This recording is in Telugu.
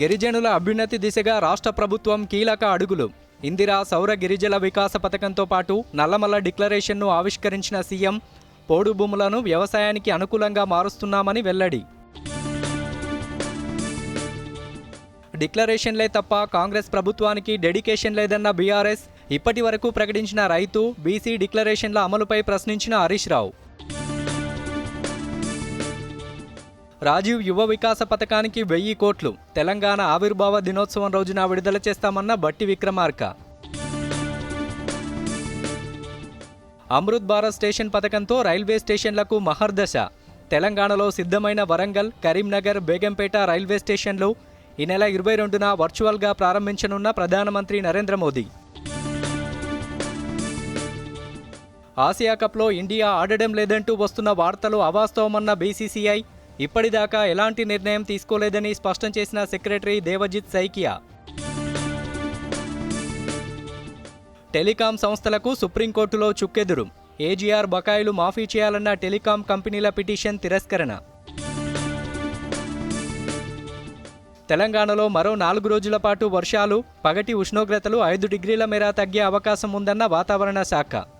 గిరిజనుల అభ్యున్నతి దిశగా రాష్ట్ర ప్రభుత్వం కీలక అడుగులు. ఇందిరా సౌర గిరిజల వికాస పథకంతో పాటు నల్లమల్ల డిక్లరేషన్ను ఆవిష్కరించిన సీఎం పోడు భూములను వ్యవసాయానికి అనుకూలంగా మారుస్తున్నామని వెల్లడి. డిక్లరేషన్లే తప్ప కాంగ్రెస్ ప్రభుత్వానికి డెడికేషన్ లేదన్న బీఆర్ఎస్ ఇప్పటి వరకు ప్రకటించిన రైతు బీసీ డిక్లరేషన్ల అమలుపై ప్రశ్నించిన హరీష్ రావు. రాజీవ్ యువ వికాస పథకానికి వెయ్యి కోట్లు. తెలంగాణ ఆవిర్భావ దినోత్సవం రోజున విడుదల చేస్తామన్న బట్టి విక్రమార్క. అమృత్ భారత్ స్టేషన్ పథకంతో రైల్వే స్టేషన్లకు మహర్దశ తెలంగాణలో సిద్ధమైన వరంగల్ కరీంనగర్ బేగంపేట రైల్వే స్టేషన్లు ఈ నెల ఇరవై రెండున వర్చువల్గా ప్రారంభించనున్న ప్రధానమంత్రి నరేంద్ర మోదీ. ఆసియా కప్లో ఇండియా ఆడడం లేదంటూ వస్తున్న వార్తలు అవాస్తవమన్న బీసీసీఐ ఇప్పటిదాకా ఎలాంటి నిర్ణయం తీసుకోలేదని స్పష్టం చేసిన సెక్రటరీ దేవజిత్ సైకియా. టెలికాం సంస్థలకు సుప్రీంకోర్టులో చుక్కెదురు. ఏజీఆర్ బకాయిలు మాఫీ చేయాలన్న టెలికాం కంపెనీల పిటిషన్ తిరస్కరణ. తెలంగాణలో మరో నాలుగు రోజుల పాటు వర్షాలు పగటి ఉష్ణోగ్రతలు ఐదు డిగ్రీల మేర తగ్గే అవకాశం ఉందన్న వాతావరణ శాఖ.